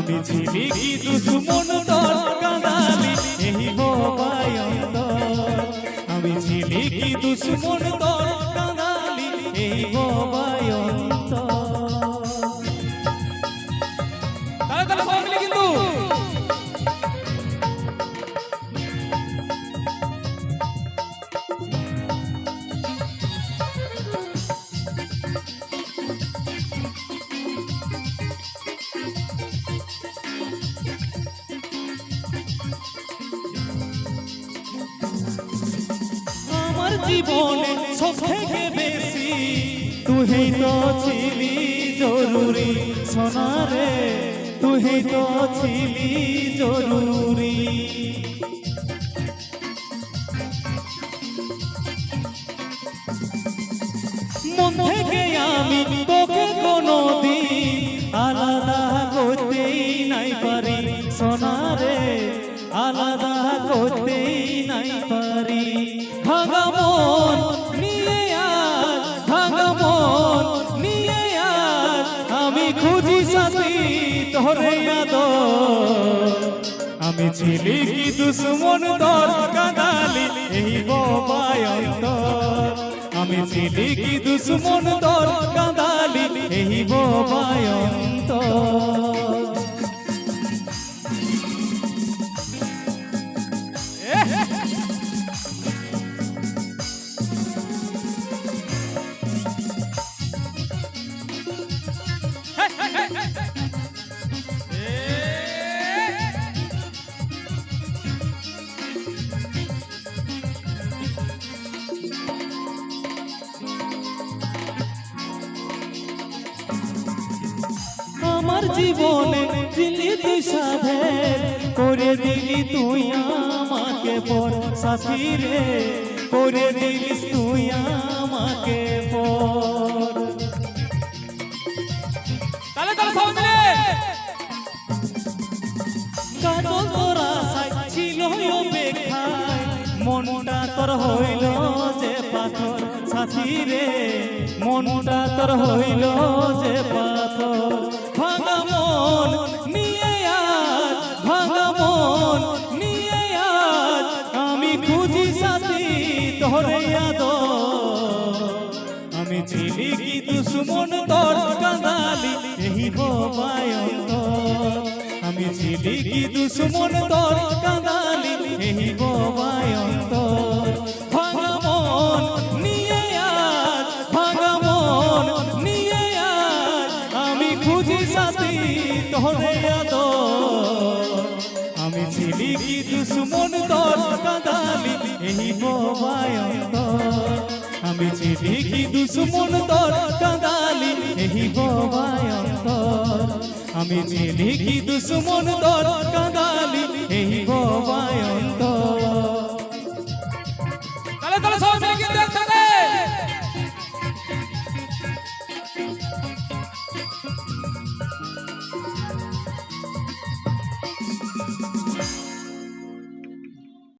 আমি ঝিমিকি দুশ্মন তোর কাঁদালি এই হবাই অন্তর। আমি ঝিমিকি দুশ্মন তোর জীবনে সব থেকে বেশি। তুই তো ছিলি জরুরি সোনারে তুই তো ছিলি জরুরি। মন থেকে আমি তোকে কোনো দিন আলাদা করতেই নাই পারি সোনারে আলাদা করতেই নাই পারি। ভাঙা মন নিয়ে আজ ভাঙা মন নিয়ে আজ আমি খুঁজি সাথী তোরে আমি ছিলি কি দুশ্মন তোর কাঁদালি এই বাবায় অন্তর। আমি ছিলি কি দুশ্মন তোর কাঁদালি আমার জীবনে দিলি তুই সাধে করে দিলি তুই আমাকে পর সাথী রে, করে দিলিস তুই আমাকে পর। তাহলে তাহলে সবাই মিলে। কাজল তোর আশায় ছিল অপেক্ষায়, মনটা তোর হইল যে পাথর সাথী রে, মনটা তোর হইল যে পাথর তোরে আদর আমি ছিলি কি দুশ্মন তোর কাঁদালি? এই আমি ছিলি কি দুশ্মন তোর কাঁদালি? এই আমি খুঁজি আমি কি দুশ্মন চিনিব বায়ন্ত আমি যে দেখি দুশ্মন তোর কাঁদালি এহিব বায়ন্ত আমি যে দেখি দুশ্মন তোর কাঁদালি এহিব বায়ন্ত তাহলে তাহলে